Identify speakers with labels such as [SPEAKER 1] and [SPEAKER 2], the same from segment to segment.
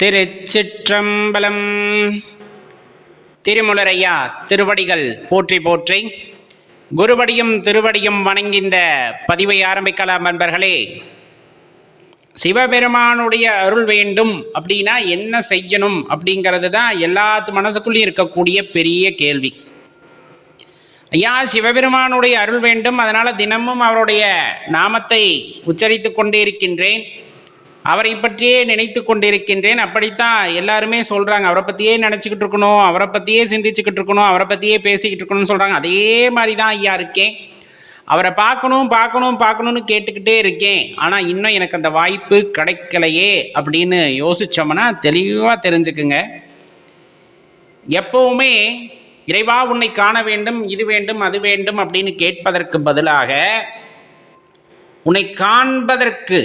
[SPEAKER 1] திருச்சிற்றம்பலம். திருமுலரையா திருவடிகள் போற்றி போற்றி. குருவடியும் திருவடியும் வணங்கிந்த பதிவை ஆரம்பிக்கலாம் நண்பர்களே. சிவபெருமானுடைய அருள் வேண்டும் அப்படின்னா என்ன செய்யணும் அப்படிங்கிறது தான் எல்லாத்து மனசுக்குள்ளேயும் இருக்கக்கூடிய பெரிய கேள்வி. ஐயா சிவபெருமானுடைய அருள் வேண்டும். அதனால் தினமும் அவருடைய நாமத்தை உச்சரித்து கொண்டே இருக்கின்றேன். அவரை பற்றியே நினைத்து கொண்டிருக்கின்றேன். அப்படித்தான் எல்லாருமே சொல்றாங்க. அவரை பத்தியே நினைச்சுக்கிட்டு இருக்கணும் அவரை பத்தியே சிந்திச்சுக்கிட்டு இருக்கணும் அவரை பத்தியே பேசிக்கிட்டு இருக்கணும்னு சொல்றாங்க. அதே மாதிரி தான் ஐயா இருக்கேன். அவரை பார்க்கணும் பார்க்கணும் பார்க்கணும்னு கேட்டுக்கிட்டே இருக்கேன். ஆனால் இன்னும் எனக்கு அந்த வாய்ப்பு கிடைக்கலையே அப்படின்னு யோசிச்சோம்னா தெளிவாக தெரிஞ்சுக்குங்க. எப்பவுமே இறைவா உன்னை காண வேண்டும் இது வேண்டும் அது வேண்டும் அப்படின்னு கேட்பதற்கு பதிலாக உன்னை காண்பதற்கு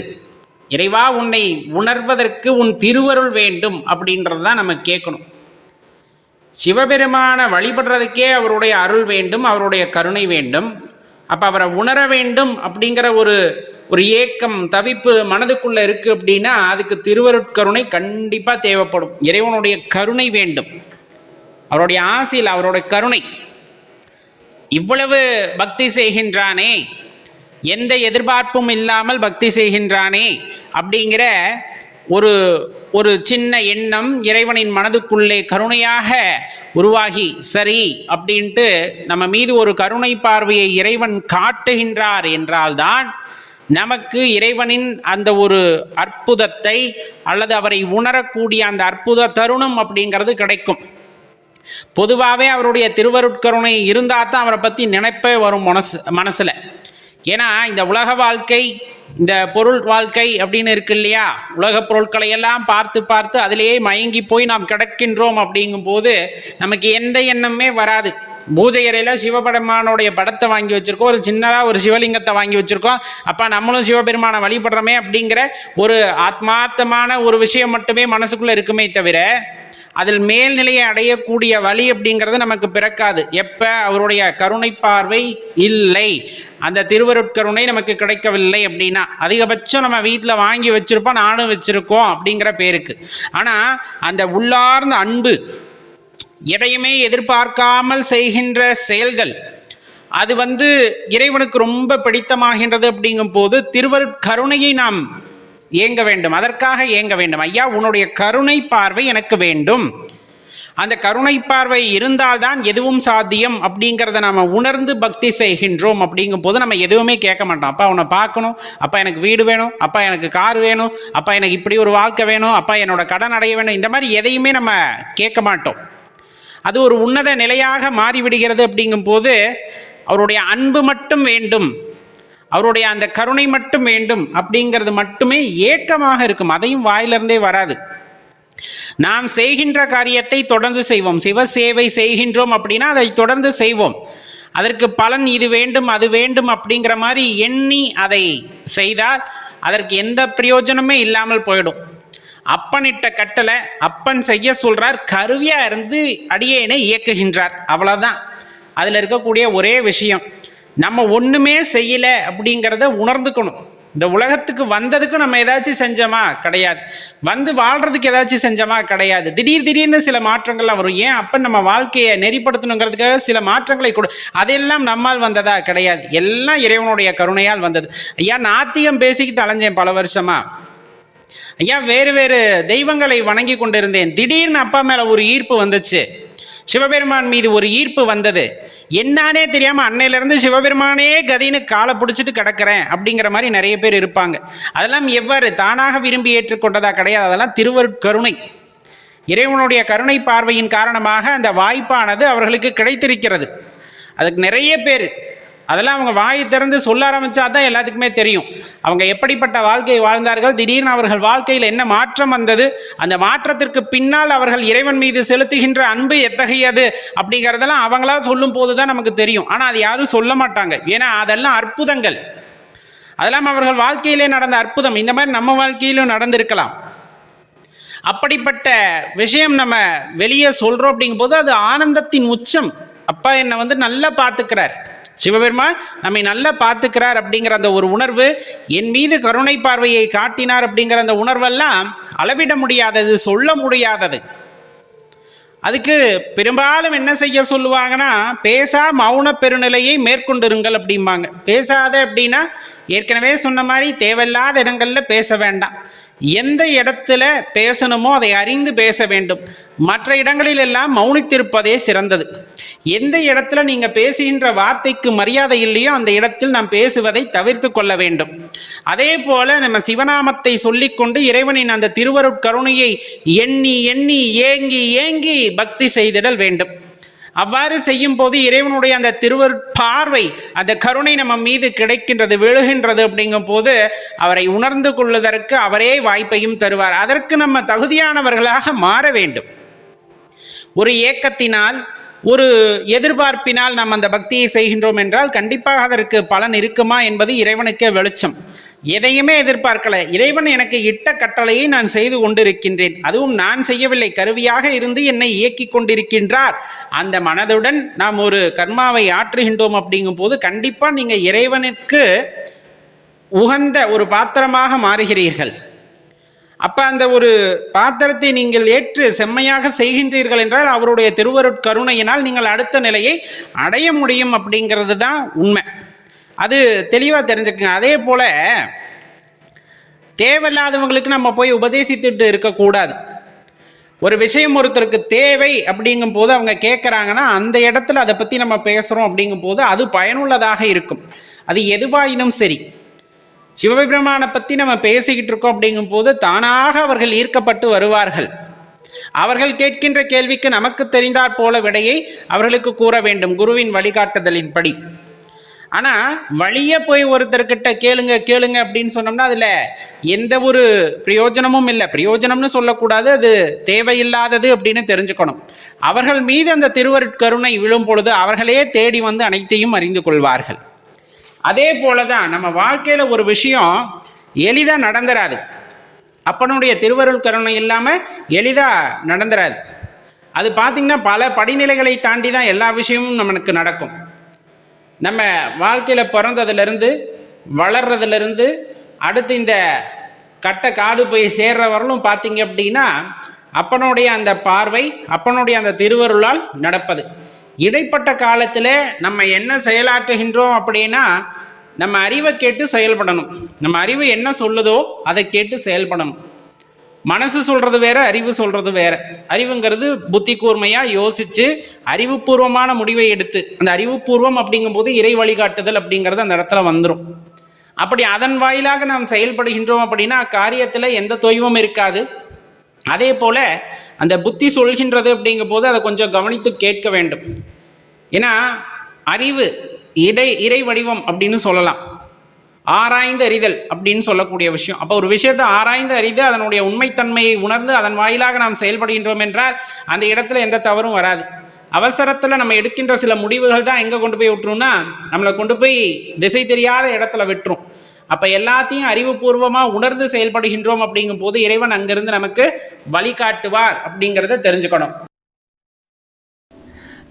[SPEAKER 1] இறைவா உன்னை உணர்வதற்கு உன் திருவருள் வேண்டும் அப்படின்றது தான் நம்ம கேட்கணும். சிவபெருமானை வழிபடுறதுக்கே அவருடைய அருள் வேண்டும் அவருடைய கருணை வேண்டும். அப்போ அவரை உணர வேண்டும் அப்படிங்கிற ஒரு ஒரு ஏக்கம் தவிப்பு மனதுக்குள்ளே இருக்குது அப்படின்னா அதுக்கு திருவருட்கருணை கண்டிப்பாக தேவைப்படும். இறைவனுடைய கருணை வேண்டும். அவருடைய ஆசையில் அவருடைய கருணை. இவ்வளவு பக்தி செய்கின்றானே எந்த எதிர்பார்ப்பும் இல்லாமல் பக்தி செய்கின்றானே அப்படிங்கிற ஒரு ஒரு சின்ன எண்ணம் இறைவனின் மனதுக்குள்ளே கருணையாக உருவாகி சரி அப்படின்ட்டு நம்ம மீது ஒரு கருணை பார்வையை இறைவன் காட்டுகின்றார் என்றால்தான் நமக்கு இறைவனின் அந்த ஒரு அற்புதத்தை அல்லது அவரை உணரக்கூடிய அந்த அற்புத தருணம் அப்படிங்கிறது கிடைக்கும். பொதுவாகவே அவருடைய திருவருட்கருணை இருந்தால் தான் அவரை பற்றி நினைப்பே வரும் மனசு மனசில். ஏன்னா இந்த உலக வாழ்க்கை இந்த பொருள் வாழ்க்கை அப்படின்னு இருக்கு இல்லையா? உலக பொருட்களை எல்லாம் பார்த்து பார்த்து அதிலேயே மயங்கி போய் நாம் கிடக்கின்றோம் அப்படிங்கும்போது நமக்கு எந்த எண்ணமே வராது. பூஜை அறையில் சிவபெருமானுடைய படத்தை வாங்கி வச்சிருக்கோம். ஒரு சின்னதாக ஒரு சிவலிங்கத்தை வாங்கி வச்சிருக்கோம். அப்போ நம்மளும் சிவபெருமானை வழிபடுறோமே அப்படிங்கிற ஒரு ஆத்மார்த்தமான ஒரு விஷயம் மட்டுமே மனசுக்குள்ளே இருக்குமே தவிர அதில் மேல்நிலையை அடையக்கூடிய வழி அப்படிங்கிறது நமக்கு பிறக்காது. எப்போ? அவருடைய கருணை பார்வை இல்லை. அந்த திருவருட்கருணை நமக்கு கிடைக்கவில்லை அப்படின்னா அதிகபட்சம் நம்ம வீட்டில் வாங்கி வச்சிருப்போம் நானும் வச்சிருக்கோம் அப்படிங்கிற பேருக்கு. ஆனால் அந்த உள்ளார்ந்த அன்பு எதையுமே எதிர்பார்க்காமல் செய்கின்ற செயல்கள் அது வந்து இறைவனுக்கு ரொம்ப பிடித்தமாகின்றது அப்படிங்கும் போது திருவருட்கருணையை நாம் ஏங்க வேண்டும்? அதற்காக ஏங்க வேண்டும்? ஐயா உன்னுடைய கருணை பார்வை எனக்கு வேண்டும். அந்த கருணை பார்வை இருந்தால்தான் எதுவும் சாத்தியம் அப்படிங்கிறத நம்ம உணர்ந்து பக்தி செய்கின்றோம் அப்படிங்கும் போது நம்ம எதுவுமே கேட்க மாட்டோம். அப்பா உன்னை பார்க்கணும். அப்பா எனக்கு வீடு வேணும். அப்பா எனக்கு கார் வேணும். அப்பா எனக்கு இப்படி ஒரு வாழ்க்கை வேணும். அப்பா என்னோட கடன் அடைய வேணும். இந்த மாதிரி எதையுமே நம்ம கேட்க மாட்டோம். அது ஒரு உன்னத நிலையாக மாறிவிடுகிறது அப்படிங்கும் போது அவருடைய அன்பு மட்டும் வேண்டும். அவருடைய அந்த கருணை மட்டும் வேண்டும் அப்படிங்கிறது மட்டுமே ஏக்கமாக இருக்கும். அதையும் வாயிலிருந்தே வராது. நாம் செய்கின்ற காரியத்தை தொடர்ந்து செய்வோம். சிவ சேவை செய்கின்றோம் அப்படின்னா அதை தொடர்ந்து செய்வோம். அதற்கு பலன் இது வேண்டும் அது வேண்டும் அப்படிங்கிற மாதிரி எண்ணி அதை செய்தால் அதற்கு எந்த பிரயோஜனமே இல்லாமல் போயிடும். அப்பனிட்ட கட்டளை அப்பன் செய்ய சொல்றார் கருவியா இருந்து அடியேனை இயக்குகின்றார். அவ்வளவுதான். அதுல இருக்கக்கூடிய ஒரே விஷயம். நம்ம ஒன்றுமே செய்யலை அப்படிங்கிறத உணர்ந்துக்கணும். இந்த உலகத்துக்கு வந்ததுக்கும் நம்ம ஏதாச்சும் செஞ்சோமா? கிடையாது. வந்து வாழ்றதுக்கு ஏதாச்சும் செஞ்சோமா? கிடையாது. திடீர் திடீர்னு சில மாற்றங்கள்லாம் வரும். ஏன் அப்போ நம்ம வாழ்க்கையை நெறிப்படுத்தணுங்கிறதுக்காக சில மாற்றங்களை கொடு அதெல்லாம் நம்மால் வந்ததா? கிடையாது. எல்லாம் இறைவனுடைய கருணையால் வந்தது. ஐயா நாத்தியம் பேசிக்கிட்டு அலைஞ்சேன் பல வருஷமா. ஐயா வேறு வேறு தெய்வங்களை வணங்கி கொண்டிருந்தேன். திடீர்னு அப்பா மேலே ஒரு ஈர்ப்பு வந்துச்சு. சிவபெருமான் மீது ஒரு ஈர்ப்பு வந்தது. என்னானே தெரியாம அன்னையிலிருந்து சிவபெருமானே கதின்னு காலை பிடிச்சிட்டு கிடக்கிறேன் அப்படிங்கிற மாதிரி நிறைய பேர் இருப்பாங்க. அதெல்லாம் எவ்வாறு தானாக விரும்பி ஏற்றுக்கொண்டதா கிடையாது. அதெல்லாம் திருவருட்கருணை. இறைவனுடைய கருணை பார்வையின் காரணமாக அந்த வாய்ப்பானது அவர்களுக்கு கிடைத்திருக்கிறது. அதுக்கு நிறைய பேர் அதெல்லாம் அவங்க வாய் திறந்து சொல்ல ஆரம்பிச்சா தான் எல்லாத்துக்குமே தெரியும். அவங்க எப்படிப்பட்ட வாழ்க்கை வாழ்ந்தார்கள் திடீர்னு அவர்கள் வாழ்க்கையில் என்ன மாற்றம் வந்தது அந்த மாற்றத்திற்கு பின்னால் அவர்கள் இறைவன் மீது செலுத்துகின்ற அன்பு எத்தகையது அப்படிங்கிறதெல்லாம் அவங்களா சொல்லும் போது தான் நமக்கு தெரியும். ஆனால் அது யாரும் சொல்ல மாட்டாங்க. ஏன்னா அதெல்லாம் அற்புதங்கள். அதெல்லாம் அவர்கள் வாழ்க்கையிலே நடந்த அற்புதம். இந்த மாதிரி நம்ம வாழ்க்கையிலும் நடந்திருக்கலாம். அப்படிப்பட்ட விஷயம் நம்ம வெளியே சொல்றோம் அப்படிங்கும்போது அது ஆனந்தத்தின் உச்சம். அப்பா என்னை வந்து நல்லா பார்த்துக்கிறார். சிவபெருமான் நம்மை நல்லா பார்த்துக்கிறார் அப்படிங்கிற அந்த ஒரு உணர்வு என் மீது கருணை பார்வையை காட்டினார் அப்படிங்கிற அந்த உணர்வெல்லாம் அளவிட முடியாதது சொல்ல முடியாதது. அதுக்கு பெரும்பாலும் என்ன செய்ய சொல்லுவாங்கன்னா பேசா மௌன பெருநிலையை மேற்கொண்டிருங்கள் அப்படிம்பாங்க. பேசாத அப்படின்னா ஏற்கனவே சொன்ன மாதிரி தேவையில்லாத இடங்கள்ல பேச வேண்டாம். எந்த இடத்துல பேசணுமோ அதை அறிந்து பேச வேண்டும். மற்ற இடங்களில் எல்லாம் மௌனித்திருப்பதே சிறந்தது. எந்த இடத்துல நீங்க பேசுகின்ற வார்த்தைக்கு மரியாதை இல்லையோ அந்த இடத்தில் நாம் பேசுவதை தவிர்த்து கொள்ள வேண்டும். அதே போல நம்ம சிவநாமத்தை சொல்லிக்கொண்டு இறைவனின் அந்த திருவருட்கருணையை எண்ணி எண்ணி ஏங்கி ஏங்கி பக்தி செய்திடல் வேண்டும். அவ்வாறு செய்யும் போது இறைவனுடைய அந்த திருவருட்பார்வை அந்த கருணை நம்ம மீது கிடைக்கின்றது விழுகின்றது அப்படிங்கும் போது அவரை உணர்ந்து கொள்வதற்கு அவரே வாய்ப்பையும் தருவார். அதற்கு நம்ம தகுதியானவர்களாக மாற வேண்டும். ஒரு ஏக்கத்தினால் ஒரு எதிர்பார்ப்பினால் நாம் அந்த பக்தியை செய்கின்றோம் என்றால் கண்டிப்பாக அதற்கு பலன் இருக்குமா என்பது இறைவனுக்கே வெளிச்சம். எதையுமே எதிர்பார்க்கல. இறைவன் எனக்கு இட்ட கட்டளையை நான் செய்து கொண்டிருக்கின்றேன். அதுவும் நான் செய்யவில்லை. கருவியாக இருந்து என்னை இயக்கி கொண்டிருக்கின்றார். அந்த மனதுடன் நாம் ஒரு கர்மாவை ஆற்றுகின்றோம் அப்படிங்கும் போது கண்டிப்பா நீங்க இறைவனுக்கு உகந்த ஒரு பாத்திரமாக மாறுகிறீர்கள். அப்ப அந்த ஒரு பாத்திரத்தை நீங்கள் ஏற்று செம்மையாக செய்கின்றீர்கள் என்றால் அவருடைய திருவருட்கருணையினால் நீங்கள் அடுத்த நிலையை அடைய முடியும் அப்படிங்கிறது தான் உண்மை. அது தெளிவாக தெரிஞ்சுக்கங்க. அதே போல் தேவையில்லாதவங்களுக்கு நம்ம போய் உபதேசித்துட்டு இருக்கக்கூடாது. ஒரு விஷயம் ஒருத்தருக்கு தேவை அப்படிங்கும் போது அவங்க கேட்குறாங்கன்னா அந்த இடத்துல அதை பற்றி நம்ம பேசுகிறோம் அப்படிங்கும் போது அது பயனுள்ளதாக இருக்கும். அது எதுவாயினும் சரி. சிவபெருமானை பற்றி நம்ம பேசிக்கிட்டு இருக்கோம் அப்படிங்கும் போது தானாக அவர்கள் ஈர்க்கப்பட்டு வருவார்கள். அவர்கள் கேட்கின்ற கேள்விக்கு நமக்கு தெரிந்தாற் போல விடையை அவர்களுக்கு கூற வேண்டும் குருவின் வழிகாட்டுதலின்படி. ஆனா வழிய போய் ஒருத்தர்கிட்ட கேளுங்க கேளுங்க அப்படின்னு சொன்னோம்னா அதுல எந்த ஒரு பிரயோஜனமும் இல்லை. பிரயோஜனம்னு சொல்லக்கூடாது அது தேவையில்லாதது அப்படின்னு தெரிஞ்சுக்கணும். அவர்கள் மீது அந்த திருவருட்கருணை விழும் பொழுது அவர்களே தேடி வந்து அனைத்தையும் அறிந்து கொள்வார்கள். அதே போலதான் நம்ம வாழ்க்கையில ஒரு விஷயம் எளிதா நடந்துராது. அப்பனுடைய திருவருள் கருணை இல்லாம எளிதா நடந்துராது. அது பார்த்தீங்கன்னா பல படிநிலைகளை தாண்டி தான் எல்லா விஷயமும் நமக்கு நடக்கும். நம்ம வாழ்க்கையில் பிறந்ததுலேருந்து வளர்றதுலேருந்து அடுத்து இந்த கட்ட காடு போய் சேர்ற வரலும் பார்த்தீங்க அப்படின்னா அப்பனுடைய அந்த பார்வை அப்பனுடைய அந்த திருவருளால் நடப்பது. இடைப்பட்ட காலத்தில் நம்ம என்ன செயலாற்றுகின்றோம் அப்படின்னா நம்ம அறிவை கேட்டு செயல்படணும். நம்ம அறிவு என்ன சொல்லுதோ அதை கேட்டு செயல்படணும். மனசு சொல்றது வேற அறிவு சொல்றது வேற. அறிவுங்கிறது புத்தி கூர்மையா யோசிச்சு அறிவுபூர்வமான முடிவை எடுத்து அந்த அறிவுபூர்வம் அப்படிங்கும்போது இறை வழிகாட்டுதல் அப்படிங்கிறது அந்த இடத்துல வந்துடும் அப்படி அதன் வாயிலாக நாம் செயல்படுகின்றோம் அப்படின்னா காரியத்துல எந்த தொய்வும் இருக்காது. அதே போல அந்த புத்தி சொல்கின்றது அப்படிங்கும் போது அதை கொஞ்சம் கவனித்து கேட்க வேண்டும். ஏன்னா அறிவு இடை இறை வடிவம் அப்படின்னு சொல்லலாம். ஆராய்ந்து அறிதல் அப்படின்னு சொல்லக்கூடிய விஷயம். அப்போ ஒரு விஷயத்தை ஆராய்ந்து அறிந்து அதனுடைய உண்மைத்தன்மையை உணர்ந்து அதன் வாயிலாக நாம் செயல்படுகின்றோம் என்றால் அந்த இடத்துல எந்த தவறும் வராது. அவசரத்தில் நம்ம எடுக்கின்ற சில முடிவுகள் தான் எங்கே கொண்டு போய் விட்டுரும்னா நம்மளை கொண்டு போய் திசை தெரியாத இடத்துல விட்டுரும். அப்போ எல்லாத்தையும் அறிவுபூர்வமாக உணர்ந்து செயல்படுகின்றோம் அப்படிங்கும் போது இறைவன் அங்கிருந்து நமக்கு வழிகாட்டுவார் அப்படிங்கிறத தெரிஞ்சுக்கணும்.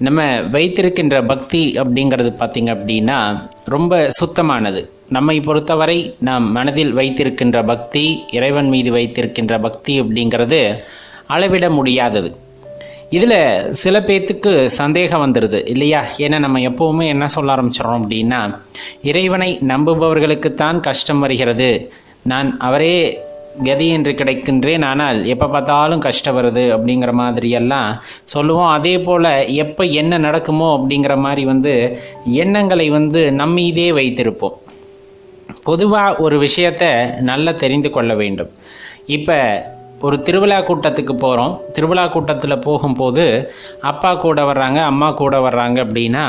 [SPEAKER 2] நம்ம வைத்திருக்கின்ற பக்தி அப்படிங்கிறது பார்த்திங்க அப்படின்னா ரொம்ப சுத்தமானது. நம்மை பொறுத்தவரை நாம் மனதில் வைத்திருக்கின்ற பக்தி இறைவன் மீது வைத்திருக்கின்ற பக்தி அப்படிங்கிறது அளவிட முடியாதது. இதில் சில பேர்த்துக்கு சந்தேகம் வந்துடுது இல்லையா? ஏன்னா நம்ம எப்போவுமே என்ன சொல்ல ஆரம்பிச்சிடறோம் அப்படின்னா இறைவனை நம்புபவர்களுக்குத்தான் கஷ்டம் வருகிறது. நான் அவரே கதி என்று கிடைக்கின்றேன் ஆனால் எப்போ பார்த்தாலும் கஷ்டம் வருது அப்படிங்கிற மாதிரியெல்லாம் சொல்லுவோம். அதே போல் எப்போ என்ன நடக்குமோ அப்படிங்கிற மாதிரி வந்து எண்ணங்களை வந்து நம்மீதே வைத்திருப்போம். பொதுவாக ஒரு விஷயத்தை நல்லா தெரிந்து கொள்ள வேண்டும். இப்போ ஒரு திருவிழா கூட்டத்துக்கு போகிறோம் திருவிழா கூட்டத்தில் போகும்போது அப்பா கூட வர்றாங்க அம்மா கூட வர்றாங்க அப்படின்னா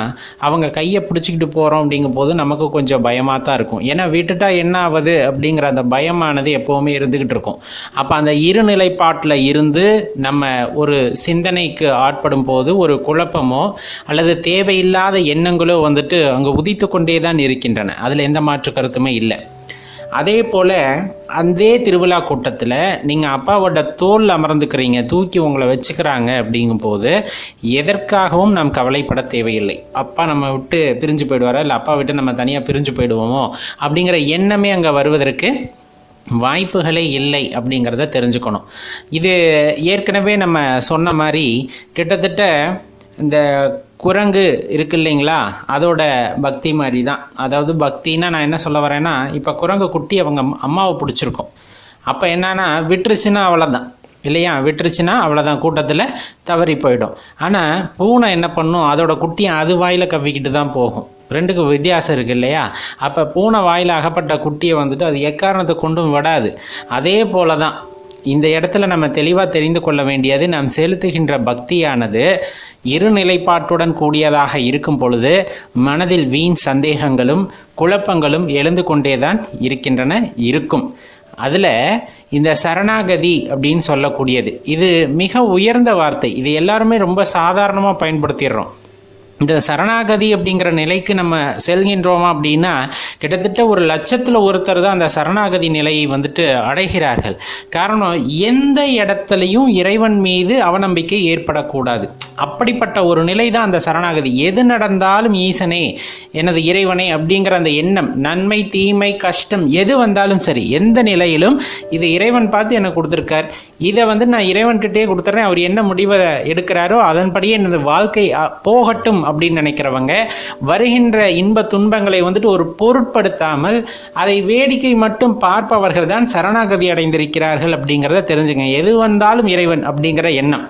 [SPEAKER 2] அவங்க கையை பிடிச்சிக்கிட்டு போகிறோம் அப்படிங்கும் போது நமக்கு கொஞ்சம் பயமாக தான் இருக்கும். ஏன்னா விட்டுட்டா என்ன ஆகுது அப்படிங்கிற அந்த பயமானது எப்போவுமே இருந்துக்கிட்டு இருக்கும். அப்போ அந்த இருநிலைப்பாட்டில் இருந்து நம்ம ஒரு சிந்தனைக்கு ஆட்படும் போது ஒரு குழப்பமோ அல்லது தேவையில்லாத எண்ணங்களோ வந்துட்டு அங்கே உதித்து கொண்டே தான் இருக்கின்றன. அதில் எந்த மாற்று கருத்துமே இல்லை. அதே போல் அதே திருவிழா கூட்டத்தில் நீங்கள் அப்பாவோட தோல் அமர்ந்துக்கிறீங்க தூக்கி உங்களை வச்சுக்கிறாங்க அப்படிங்கும் போது எதற்காகவும் நாம் கவலைப்பட தேவையில்லை. அப்பா நம்ம விட்டு பிரிஞ்சு போயிடுவாரா? இல்லை அப்பா விட்டு நம்ம தனியாக பிரிஞ்சு போயிடுவோமோ? அப்படிங்கிற எண்ணமே அங்கே வருவதற்கு வாய்ப்புகளே இல்லை அப்படிங்கிறத தெரிஞ்சுக்கணும். இது ஏற்கனவே நம்ம சொன்ன மாதிரி கிட்டத்தட்ட இந்த குரங்கு இருக்கு இல்லைங்களா? அதோட பக்தி மாதிரி தான் அதாவது பக்தின்னா நான் என்ன சொல்ல வரேன்னா இப்போ குரங்கு குட்டி அவங்க அம்மாவை பிடிச்சிருக்கும். அப்போ என்னன்னா விட்டுருச்சுன்னா அவ்வளோதான் இல்லையா? விட்டுருச்சுன்னா அவ்வளோதான் கூட்டத்தில் தவறி போயிடும். ஆனால் பூனை என்ன பண்ணும்? அதோட குட்டியை அது வாயில் கவ்விக்கிட்டு தான் போகும். ரெண்டுக்கும் வித்தியாசம் இருக்கு இல்லையா? அப்போ பூனை வாயில் அகப்பட்ட குட்டியை வந்துட்டு அது எக்காரணத்தை கொண்டும் விடாது. அதே போல தான் இந்த இடத்துல நம்ம தெளிவாக தெரிந்து கொள்ள வேண்டியது நாம் செலுத்துகின்ற பக்தியானது இரு நிலைப்பாட்டுடன் கூடியதாக இருக்கும் பொழுது மனதில் வீண் சந்தேகங்களும் குழப்பங்களும் எழுந்து கொண்டேதான் இருக்கின்றன இருக்கும். அதில் இந்த சரணாகதி அப்படின்னு சொல்லக்கூடியது. இது மிக உயர்ந்த வார்த்தை. இது எல்லாருமே ரொம்ப சாதாரணமாக பயன்படுத்திடுறோம். இந்த சரணாகதி அப்படிங்கிற நிலைக்கு நம்ம செல்கின்றோமா அப்படின்னா கிட்டத்தட்ட ஒரு லட்சத்தில் ஒருத்தர் தான் அந்த சரணாகதி நிலையை வந்துட்டு அடைகிறார்கள். காரணம் எந்த இடத்துலையும் இறைவன் மீது அவநம்பிக்கை ஏற்படக்கூடாது. அப்படிப்பட்ட ஒரு நிலை தான் அந்த சரணாகதி. எது நடந்தாலும் ஈசனே எனது இறைவனே அப்படிங்கிற அந்த எண்ணம் நன்மை தீமை கஷ்டம் எது வந்தாலும் சரி எந்த நிலையிலும் இது இறைவன் பார்த்து எனக்கு கொடுத்துருக்கார். இதை வந்து நான் இறைவன்கிட்டே கொடுத்துட்றேன் அவர் என்ன முடிவை எடுக்கிறாரோ அதன்படியே எனது வாழ்க்கை போகட்டும் அப்படின்னு நினைக்கிறவங்க வருகின்ற இன்ப துன்பங்களை வந்துட்டு ஒரு பொருட்படுத்தாமல் அதை வேடிக்கை மட்டும் பார்ப்பவர்கள் தான் சரணாகதி அடைந்திருக்கிறார்கள் அப்படிங்கிறத தெரிஞ்சுங்க. எது வந்தாலும் இறைவன் அப்படிங்கிற எண்ணம்.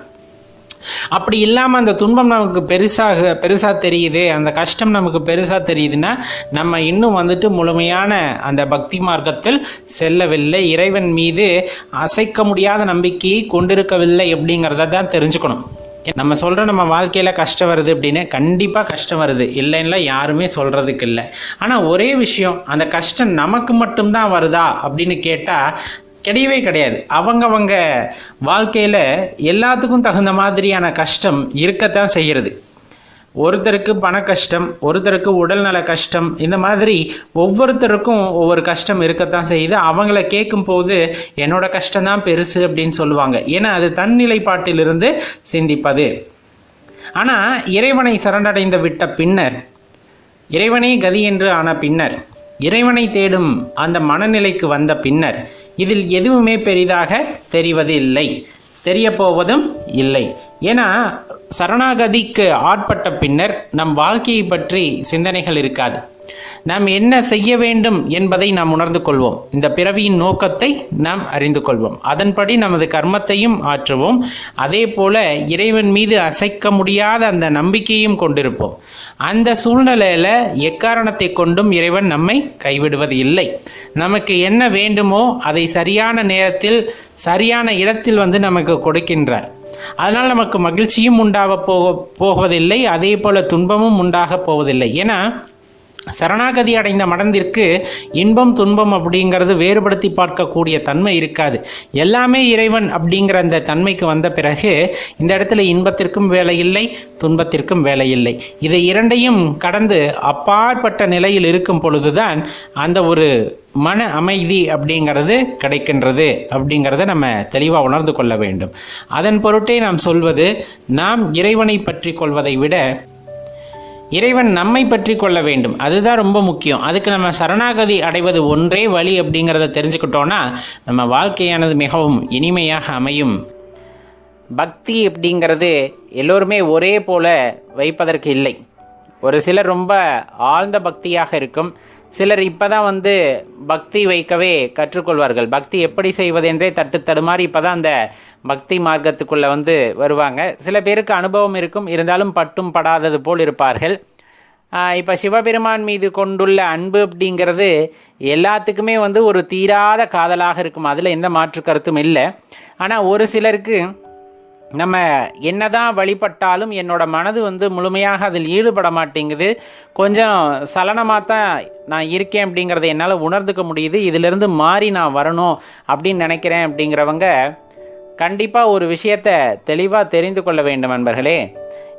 [SPEAKER 2] அப்படி இல்லாமல் அந்த துன்பம் நமக்கு பெருசாக பெருசாக தெரியுது அந்த கஷ்டம் நமக்கு பெருசாக தெரியுதுன்னா நம்ம இன்னும் வந்துட்டு முழுமையான அந்த பக்தி மார்க்கத்தில் செல்லவில்லை. இறைவன் மீது அசைக்க முடியாத நம்பிக்கையை கொண்டிருக்கவில்லை அப்படிங்கிறத தான் தெரிஞ்சுக்கணும். நம்ம சொல்கிறோம் நம்ம வாழ்க்கையில் கஷ்டம் வருது அப்படின்னு கண்டிப்பாக கஷ்டம் வருது. இல்லைன்னா யாருமே சொல்கிறதுக்கு இல்லை. ஆனால் ஒரே விஷயம் அந்த கஷ்டம் நமக்கு மட்டும்தான் வருதா அப்படின்னு கேட்டால் கிடையவே கிடையாது. அவங்கவங்க வாழ்க்கையில் எல்லாத்துக்கும் தகுந்த மாதிரியான கஷ்டம் இருக்கத்தான் செய்கிறது. ஒருத்தருக்கு பண கஷ்டம் ஒருத்தருக்கு உடல்நல கஷ்டம் இந்த மாதிரி ஒவ்வொருத்தருக்கும் ஒவ்வொரு கஷ்டம் இருக்கத்தான் செய்யுது. அவங்கள கேட்கும் போது என்னோட கஷ்டம் தான் பெருசு அப்படின்னு சொல்லுவாங்க. ஏன்னா அது தன்னிலைப்பாட்டிலிருந்து சிந்திப்பது. ஆனால் இறைவனை சரணடைந்து விட்ட பின்னர் இறைவனே கதி என்று ஆன பின்னர் இறைவனை தேடும் அந்த மனநிலைக்கு வந்த பின்னர் இதில் எதுவுமே பெரிதாக தெரிவது இல்லை தெரிய போவதும் இல்லை. ஏன்னா சரணாகதிக்கு ஆட்பட்ட பின்னர் நம் வாழ்க்கையை பற்றி சிந்தனைகள் இருக்காது. நாம் என்ன செய்ய வேண்டும் என்பதை நாம் உணர்ந்து கொள்வோம். இந்த பிறவியின் நோக்கத்தை நாம் அறிந்து கொள்வோம். அதன்படி நமது கர்மத்தையும் ஆற்றுவோம். அதே போல இறைவன் மீது அசைக்க முடியாத அந்த நம்பிக்கையும் கொண்டிருப்போம். அந்த சூழ்நிலையில எக்காரணத்தை கொண்டும் இறைவன் நம்மை கைவிடுவது இல்லை. நமக்கு என்ன வேண்டுமோ அதை சரியான நேரத்தில் சரியான இடத்தில் வந்து நமக்கு கொடுக்கின்றார். அதனால் நமக்கு மகிழ்ச்சியும் உண்டாக போக போவதில்லை. அதே போல துன்பமும் உண்டாக போவதில்லை. ஏன்னா சரணாகதி அடைந்த மடந்திற்கு இன்பம் துன்பம் அப்படிங்கிறது வேறுபடுத்தி பார்க்கக்கூடிய தன்மை இருக்காது. எல்லாமே இறைவன் அப்படிங்கிற அந்த தன்மைக்கு வந்த பிறகு இந்த இடத்துல இன்பத்திற்கும் வேலை இல்லை துன்பத்திற்கும் வேலை இல்லை இதை இரண்டையும் கடந்து அப்பாற்பட்ட நிலையில் இருக்கும் பொழுதுதான் அந்த ஒரு மன அமைதி அப்படிங்கிறது கிடைக்கின்றது அப்படிங்கிறத நம்ம தெளிவாக உணர்ந்து கொள்ள வேண்டும். அதன் பொருட்டே நாம் சொல்வது நாம் இறைவனை பற்றி கொள்வதை விட இறைவன் நம்மை பற்றி கொள்ள வேண்டும். அதுதான் ரொம்ப முக்கியம். அதுக்கு நம்ம சரணாகதி அடைவது ஒன்றே வழி அப்படிங்கிறத தெரிஞ்சுக்கிட்டோன்னா நம்ம வாழ்க்கையானது மிகவும் இனிமையாக அமையும். பக்தி அப்படிங்கிறது எல்லோருமே ஒரே போல வைப்பதற்கு இல்லை. ஒரு சிலர் ரொம்ப ஆழ்ந்த பக்தியாக இருக்கும். சிலர் இப்பதான் வந்து பக்தி வைக்கவே கற்றுக்கொள்வார்கள். பக்தி எப்படி செய்வதென்றே தட்டு தடுமாறி இப்பதான் அந்த பக்தி மார்க்கத்துக்குள்ள வந்து வருவாங்க. சில பேருக்கு அனுபவம் இருக்கும். இருந்தாலும் பட்டும் படாதது போல் இருப்பார்கள். இப்போ சிவபெருமான் மீது கொண்டுள்ள அன்பு அப்படிங்கிறது எல்லாத்துக்குமே வந்து ஒரு தீராத காதலாக இருக்கும். அதில் எந்த மாற்று கருத்தும் இல்லை. ஆனால் ஒரு சிலருக்கு நம்ம என்னதான் வழிபட்டாலும் என்னோட மனது வந்து முழுமையாக அதில் ஈடுபட மாட்டேங்குது. கொஞ்சம் சலனமாக தான் நான் இருக்கேன் அப்படிங்கிறத என்னால் உணர்ந்துக்க முடியுது. இதிலிருந்து மாறி நான் வரணும் அப்படின்னு நினைக்கிறேன் அப்படிங்கிறவங்க கண்டிப்பாக ஒரு விஷயத்த தெளிவாக தெரிந்து கொள்ள வேண்டும் நண்பர்களே.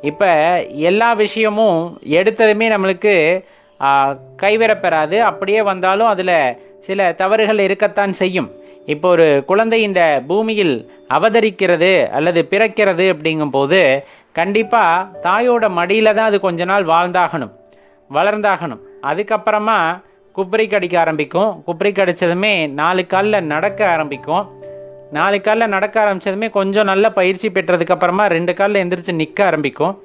[SPEAKER 2] இப்போ எல்லா விஷயமும் எடுத்ததுமே நம்மளுக்கு ஆ, கைவரப்பெறாது. அப்படியே வந்தாலும் அதில் சில தவறுகள் இருக்கத்தான் செய்யும். இப்போ ஒரு குழந்தை இந்த பூமியில் அவதரிக்கிறது அல்லது பிறக்கிறது அப்படிங்கும்போது கண்டிப்பாக தாயோட மடியில் தான் அது கொஞ்ச நாள் வாழ்ந்தாகணும் வளர்ந்தாகணும். அதுக்கப்புறமா குப்பரி கடிக்க ஆரம்பிக்கும். குப்பரி கடிச்சதுமே நாலு காலில் நடக்க ஆரம்பிக்கும். நாலு காலில் நடக்க ஆரம்பிச்சதுமே கொஞ்சம் நல்ல பயிற்சி பெற்றதுக்கப்புறமா ரெண்டு காலில் எந்திரிச்சு நிற்க ஆரம்பிக்கும்.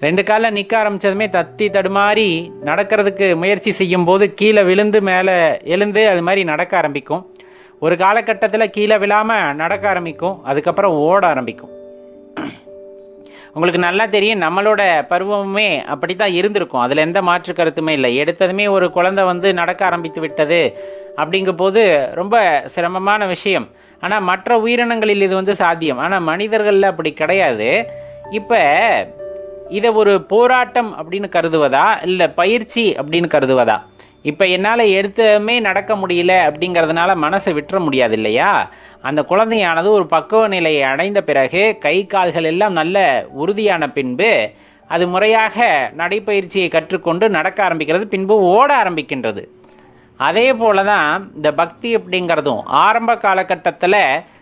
[SPEAKER 2] ரெண்டு காலில் நிற்க ஆரம்பிச்சதுமே தத்தி தடுமாறி நடக்கிறதுக்கு முயற்சி செய்யும் போது கீழே விழுந்து மேலே எழுந்து அது மாதிரி நடக்க ஆரம்பிக்கும். ஒரு காலகட்டத்தில் கீழே விழாமல் நடக்க ஆரம்பிக்கும் அதுக்கப்புறம் ஓட ஆரம்பிக்கும். உங்களுக்கு நல்லா தெரியும் நம்மளோட பருவமுமே அப்படித்தான் இருந்திருக்கும். அதில் எந்த மாற்று கருத்துமே இல்லை. எடுத்ததுமே ஒரு குழந்தை வந்து நடக்க ஆரம்பித்து விட்டது அப்படிங்கும் போது ரொம்ப சிரமமான விஷயம். ஆனால் மற்ற உயிரினங்களில் இது வந்து சாத்தியம். ஆனால் மனிதர்களில் அப்படி கிடையாது. இப்போ இதை ஒரு போராட்டம் அப்படின்னு கருதுவதா? இல்லை பயிற்சி அப்படின்னு கருதுவதா? இப்போ என்னால் எடுத்ததுமே நடக்க முடியல அப்படிங்கிறதுனால மனசை விட்டுற முடியாது இல்லையா? அந்த குழந்தையானது ஒரு பக்குவ நிலையை அடைந்த பிறகு கை கால்கள் எல்லாம் நல்ல உறுதியான பின்பு அது முறையாக நடைப்பயிற்சியை கற்றுக்கொண்டு நடக்க ஆரம்பிக்கிறது பின்பு ஓட ஆரம்பிக்கின்றது. அதே போல தான் இந்த பக்தி அப்படிங்கிறதும் ஆரம்ப காலகட்டத்தில்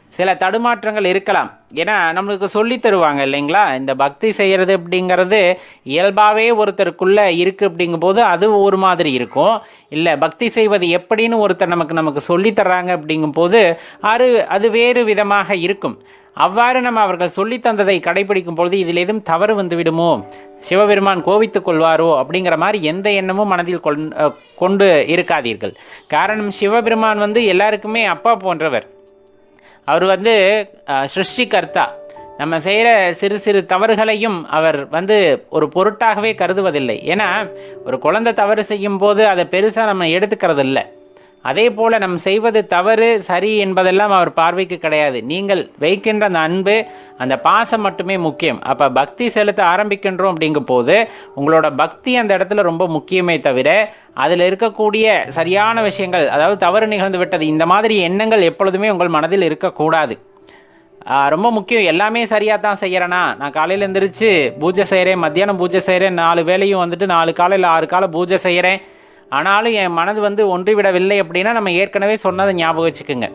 [SPEAKER 2] சில தடுமாற்றங்கள் இருக்கலாம். ஏன்னா நம்மளுக்கு சொல்லி தருவாங்க இல்லைங்களா? இந்த பக்தி செய்கிறது அப்படிங்கிறது இயல்பாகவே ஒருத்தருக்குள்ளே இருக்குது அப்படிங்கும்போது அது ஒரு மாதிரி இருக்கும். இல்லை பக்தி செய்வது எப்படின்னு ஒருத்தர் நமக்கு நமக்கு சொல்லி தர்றாங்க அப்படிங்கும்போது அது அது வேறு விதமாக இருக்கும். அவ்வாறு நம்ம அவர்கள் சொல்லி தந்ததை கடைபிடிக்கும் பொழுது இதில் எதுவும் தவறு வந்து விடுமோ? சிவபெருமான் கோவித்துக் கொள்வாரோ? அப்படிங்கிற மாதிரி எந்த எண்ணமும் மனதில் கொண்- கொண்டு இருக்காதீர்கள். காரணம் சிவபெருமான் வந்து எல்லாருக்குமே அப்பா போன்றவர். அவர் வந்து சிருஷ்டிகர்த்தா. நம்ம செய்கிற சிறு சிறு தவறுகளையும் அவர் வந்து ஒரு பொருட்டாகவே கருதுவதில்லை. ஏன்னா ஒரு குழந்தை தவறு செய்யும் போது அதை பெருசாக நம்ம எடுத்துக்கிறது இல்லை அதே போல நம் செய்வது தவறு சரி என்பதெல்லாம் அவர் பார்வைக்கு கிடையாது. நீங்கள் வைக்கின்ற அந்த அன்பு அந்த பாசம் மட்டுமே முக்கியம். அப்ப பக்தி செலுத்த ஆரம்பிக்கின்றோம் அப்படிங்கும் போது உங்களோட பக்தி அந்த இடத்துல ரொம்ப முக்கியமே தவிர அதில் இருக்கக்கூடிய சரியான விஷயங்கள் அதாவது தவறு நிகழ்ந்து விட்டது இந்த மாதிரி எண்ணங்கள் எப்பொழுதுமே உங்கள் மனதில் இருக்கக்கூடாது. ரொம்ப முக்கியம். எல்லாமே சரியாக தான் செய்கிறேனா நான் காலையில் எழுந்திரிச்சு பூஜை செய்கிறேன் மத்தியானம் பூஜை செய்கிறேன் நாலு வேளையும் வந்துட்டு நாலு காலையில் ஆறு காலை பூஜை செய்கிறேன் ஆனாலும் என் மனது வந்து ஒன்றிவிடவில்லை அப்படின்னா நம்ம ஏற்கனவே சொன்னதை ஞாபகம் வச்சுக்கோங்க.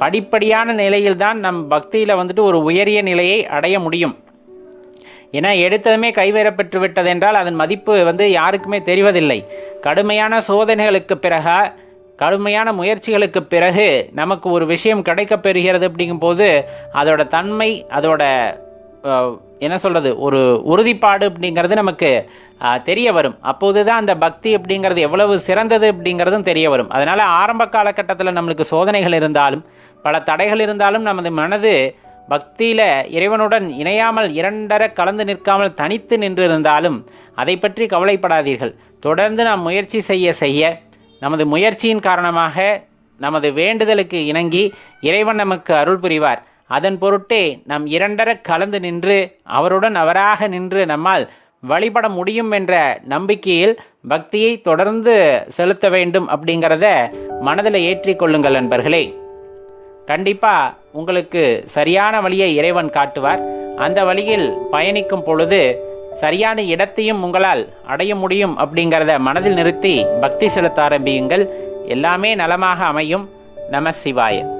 [SPEAKER 2] படிப்படியான நிலையில் தான் நம் பக்தியில் வந்துட்டு ஒரு உயரிய நிலையை அடைய முடியும். ஏன்னா எடுத்ததுமே கைவேறப்பெற்று விட்டது என்றால் அதன் மதிப்பு வந்து யாருக்குமே தெரிவதில்லை. கடுமையான சோதனைகளுக்கு பிறகா கடுமையான முயற்சிகளுக்கு பிறகு நமக்கு ஒரு விஷயம் கிடைக்கப்பெறுகிறது அப்படிங்கும்போது அதோட தன்மை அதோட என்ன சொல்கிறது ஒரு உறுதிப்பாடு அப்படிங்கிறது நமக்கு தெரிய வரும். அப்போது தான் அந்த பக்தி அப்படிங்கிறது எவ்வளவு சிறந்தது அப்படிங்கிறதும் தெரிய வரும். அதனால் ஆரம்ப காலகட்டத்தில் நம்மளுக்கு சோதனைகள் இருந்தாலும் பல தடைகள் இருந்தாலும் நமது மனது பக்தியில் இறைவனுடன் இணையாமல் இரண்டர கலந்து நிற்காமல் தனித்து நின்றிருந்தாலும் அதை பற்றி கவலைப்படாதீர்கள். தொடர்ந்து நாம் முயற்சி செய்ய செய்ய நமது முயற்சியின் காரணமாக நமது வேண்டுதலுக்கு இணங்கி இறைவன் நமக்கு அருள் புரிவார். அதன் பொருட்டே நம் இரண்டர கலந்து நின்று அவருடன் அவராக நின்று நம்மால் வழிபட முடியும் என்ற நம்பிக்கையில் பக்தியை தொடர்ந்து செலுத்த வேண்டும் அப்படிங்கிறத மனதில் ஏற்றிக்கொள்ளுங்கள் நண்பர்களே. கண்டிப்பா உங்களுக்கு சரியான வழியை இறைவன் காட்டுவார். அந்த வழியில் பயணிக்கும் பொழுது சரியான இடத்தையும் உங்களால் அடைய முடியும் அப்படிங்கிறத மனதில் நிறுத்தி பக்தி செலுத்த ஆரம்பியுங்கள். எல்லாமே நலமாக அமையும். நம சிவாயன்